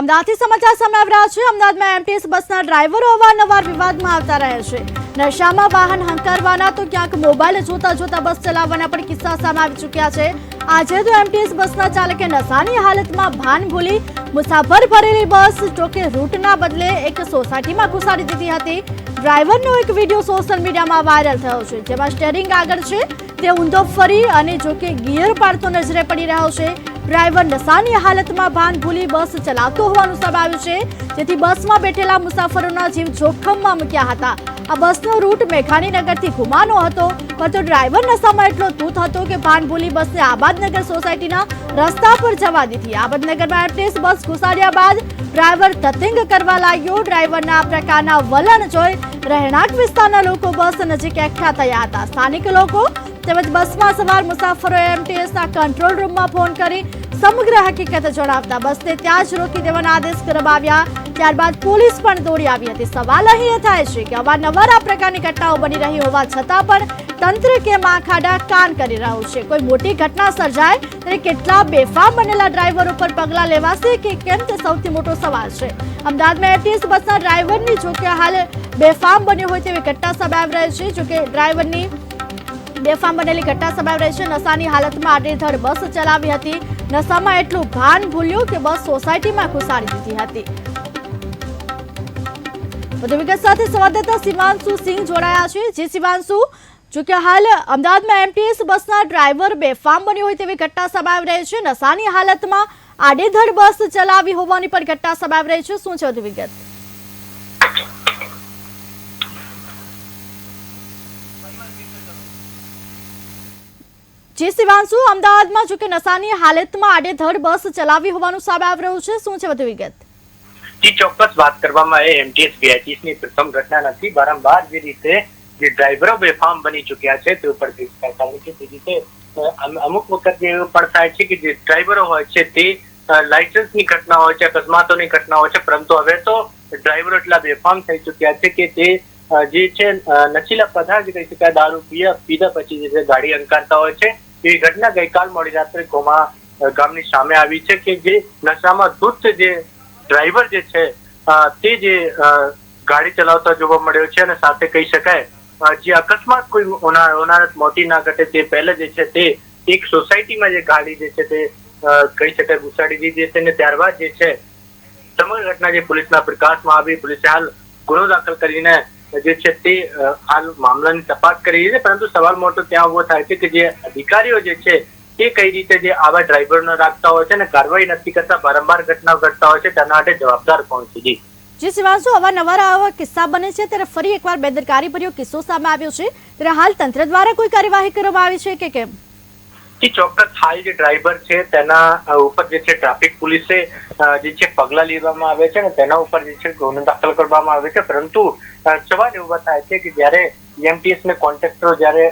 અમદાવાદથી સમાચાર સામે આવી રહ્યા છે. અમદાવાદમાં એમટીએસ બસના ડ્રાઈવરો અવારનવાર વિવાદમાં આવતા રહે છે. નશામાં વાહન હંકારવાના તો ક્યાંક મોબાઈલ જોતા જોતા બસ ચલાવવાના પણ કિસ્સા સામે આવી ચૂક્યા છે. આજે તો એમટીએસ બસના ચાલકે નશાની હાલતમાં ભાન ભૂલી મુસાફર ભરેલી બસ જોકે રૂટના બદલે એક સોસાયટીમાં ઘુસાડી દીધી હતી. ડ્રાઈવરનો એક વીડિયો સોશિયલ મીડિયામાં વાયરલ થયો છે. જેમાં સ્ટેરિંગ આગળ છે. તે ઊંધો ફરી અને જોકે ગિયર પાડતો નજરે પડી રહ્યો છે. ડ્રાઈવર નશાની હાલતમાં ભાન ભૂલી બસ ચલાવતો હોવાનું સામે આવ્યું છે. જેથી બસમાં બેઠેલા મુસાફરોના જીવ જોખમમાં મૂક્યા હતા. આ બસનો રૂટ મેઘાણીનગરથી ઘુમાનો હતો. પરંતુ ડ્રાઈવર નશામાં એટલો તૂત હતો કે ભાન ભૂલી બસને આબાદનગર સોસાયટીના રસ્તા પર જવા દીધી. આબાદનગરમાં એરટેસ બસ ઘુસાડ્યા બાદ ડ્રાઈવર તતિંગ કરવા લાગ્યો. ડ્રાઈવરના આ પ્રકારના વલણ જોઈ રહેણાંક વિસ્તારના લોકો બસ નજીક એકઠા થયા હતા. સ્થાનિક લોકો તેમજ બસમાં સવાર મુસાફરોએ એમટીએસના કંટ્રોલ રૂમમાં ફોન કરી સમગ્ર હકીકત જણાવતા બસને ત્યાં જ રોકી દેવાના આદેશ કરવામાં આવ્યા. ત્યારબાદ પોલીસ પણ દોડી આવી હતી. સવાલ અહીં થાય છે કે અવારનવાર આ પ્રકારની ઘટનાઓ બની રહી હોવા છતાં પણ તંત્ર કેમ આ ખાડા કાન કરી રહ્યું છે. કોઈ મોટી ઘટના સર્જાય ત્યારે કેટલા બેફામ બનેલા ડ્રાઈવર ઉપર પગલાં લેવાશે કે કેમ તે સૌથી મોટો સવાલ છે. અમદાવાદમાં એટીએસ બસના ડ્રાઈવરની જોકે હાલ બેફામ બન્યો હોય તેવી ઘટના સામે આવી રહી છે. જોકે ડ્રાઈવરની બેફામ બનેલી ઘટના સંભળાવી છે. નશાની હાલતમાં આડેધડ બસ ચલાવી હતી. નશામાં એટલું ભાન ભૂલ્યું કે બસ સોસાયટીમાં ઘુસાડી દીધી હતી. વધુ વિગત સાથે સંવાદદાતા શિવાંશુ સિંહ જોડાયા છે. જે શિવાંશુ જો કે હાલ અમદાવાદમાં એમટીએસ બસના ડ્રાઈવર બેફામ બન્યો હોય તેવી ઘટના સંભળાવી રહી છે. નશાની હાલતમાં આડેધડ બસ ચલાવી હોવાની પણ ઘટના સંભળાવી રહી છે. શું છે વધુ વિગત જે શિવાંશુ અમદાવાદમાં જો કે નશાની હાલતમાં આડેધડ બસ ચલાવી હોવાનું સામે આવી રહ્યું છે. શું છે વધુ વિગત? જી, ચોક્કસ વાત કરવામાં આવે. એમટીએસ વીઆઈટીસની પ્રથમ ઘટના નથી. વારંવાર જે રીતે જે ડ્રાઈવરો બેફામ બની ચુક્યા છે, તે ઉપર કેસ તે રીતે અમુક વખત એવું પણ થાય છે કે જે ડ્રાઈવરો હોય છે, તે લાયસન્સની ઘટના હોય છે, અકસ્માતોની ઘટના હોય છે. પરંતુ હવે તો ડ્રાઈવરો એટલા બેફામ થઈ ચુક્યા છે કે તે જે છે નશીલા પદાર્થ કહી શકાય, દારૂ પીયા પીધા પછી જે છે ગાડી અંકારતા હોય છે. એવી ઘટના ગઈકાલ મોડી રાત્રે ગોમા ગામની સામે આવી છે કે જે નશામાં ધૂત જે ડ્રાઈવર જે છે તે જે ગાડી ચલાવતા જોવા મળ્યો છે અને સાથે કહી શકાય જે અકસ્માત કોઈ હોનારત મોટી ના ઘટે તે પહેલા જે છે તે એક સોસાયટીમાં જે ગાડી જે છે તે કહી શકાય ઘુસાડી દીધી છે અને ત્યારબાદ જે છે, સમગ્ર ઘટના જે પોલીસના પ્રકાશમાં આવી, પોલીસે હાલ ગુનો દાખલ કરીને જે છે તે હાલ મામલાની તપાસ કરી છે, પરંતુ સવાલ મોટો ત્યાં ઊભો થાય છે કે જે અધિકારીઓ જે છે તે કઈ રીતે જે આવા ડ્રાઈવરનો રાખતા હોય છે અને કાર્યવાહી નથી કરતા વારંવાર ઘટનાઓ ઘટતા હોય છે, તેના માટે જવાબદાર કોણ છે? જી. જે શિવાંશુ અવારનવાર આવા કિસ્સા બને છે, ત્યારે ફરી એકવાર બેદરકારી કિસ્સો સામે આવ્યો છે. ત્યારે હાલ તંત્ર દ્વારા કોઈ કાર્યવાહી કરવામાં આવી છે કે કેમ? ચોક્કસ હાલ જે ડ્રાઈવર છે, તેના ઉપર જે છે ટ્રાફિક પોલીસે જે છે પગલા લેવામાં આવે છે અને તેના ઉપર જે છે ગુનો દાખલ કરવામાં આવે છે. પરંતુ સવાલ એવો થાય છે કે જ્યારે એમટીએસ ને કોન્ટ્રાક્ટરો જ્યારે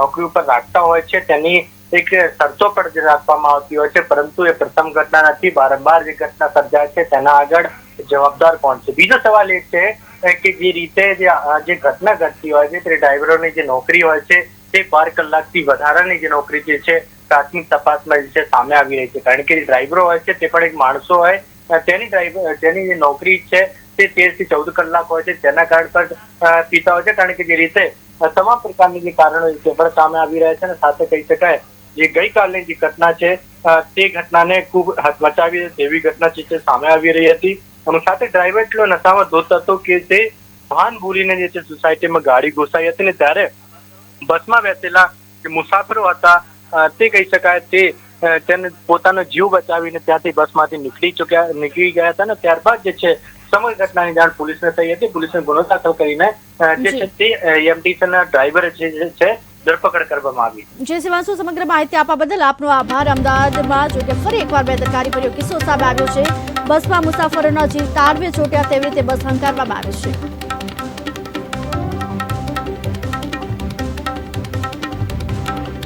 નોકરી ઉપર રાખતા હોય છે, તેની એક શરતો પણ રાખવામાં આવતી હોય છે. પરંતુ એ પ્રથમ ઘટના નથી, વારંવાર જે ઘટના સર્જાય છે, તેના આગળ જવાબદાર કોણ છે? બીજો સવાલ એ છે કે જે રીતે જે ઘટના ઘટતી હોય છે, તે ડ્રાઈવરોની જે નોકરી હોય છે, તે બાર કલાકથી વધારાની જે નોકરી જે છે પ્રાથમિક તપાસમાં જે છે સામે આવી રહી છે. કારણ કે ડ્રાઈવરો હોય છે તે પણ એક માણસો હોય. તેની ડ્રાઈવર તેની જે નોકરી છે તે તેરથી ચૌદ કલાક હોય છે. તેના કારણ પર પીતા હોય છે. કારણ કે જે રીતે તમામ પ્રકારની જે કારણો છે પણ સામે આવી રહ્યા છે અને સાથે કહી શકાય જે ગઈકાલની જે ઘટના છે તે ઘટનાને ખૂબ મચાવી તેવી ઘટના છે સામે આવી રહી હતી. અને સાથે ડ્રાઈવર એટલો નશામાં ધોત હતો કે તે ભાન ભૂલીને જે છે સોસાયટીમાં ગાડી ઘુસાઈ હતી ને ત્યારે બસમાં બેસેલા જે મુસાફરો હતા તે કહી શકાય તે તેને પોતાનો જીવ બચાવીને ત્યાંથી બસમાંથી નીકળી ચુક્યા નીકળી ગયા હતા અને ત્યારબાદ જે છે સમગ્ર ઘટનાની જાણ પોલીસને થઈ હતી. પોલીસને ગુનો દાખલ કરીને જે છે તે એમટીસીના ડ્રાઈવર જે છે ધરપકડ કરવામાં આવી. જે શિવાંશુ સમગ્ર માહિતી આપવા બદલ આપનો આભાર. અમદાવાદમાં જો કે ફરી એકવાર બેદરકારી ભર્યો કિસ્સો સામે આવ્યો છે. બસમાં મુસાફરોનો જીવ તારવે ચોટ્યા તેવી રીતે બસ હંકારવામાં આવે છે.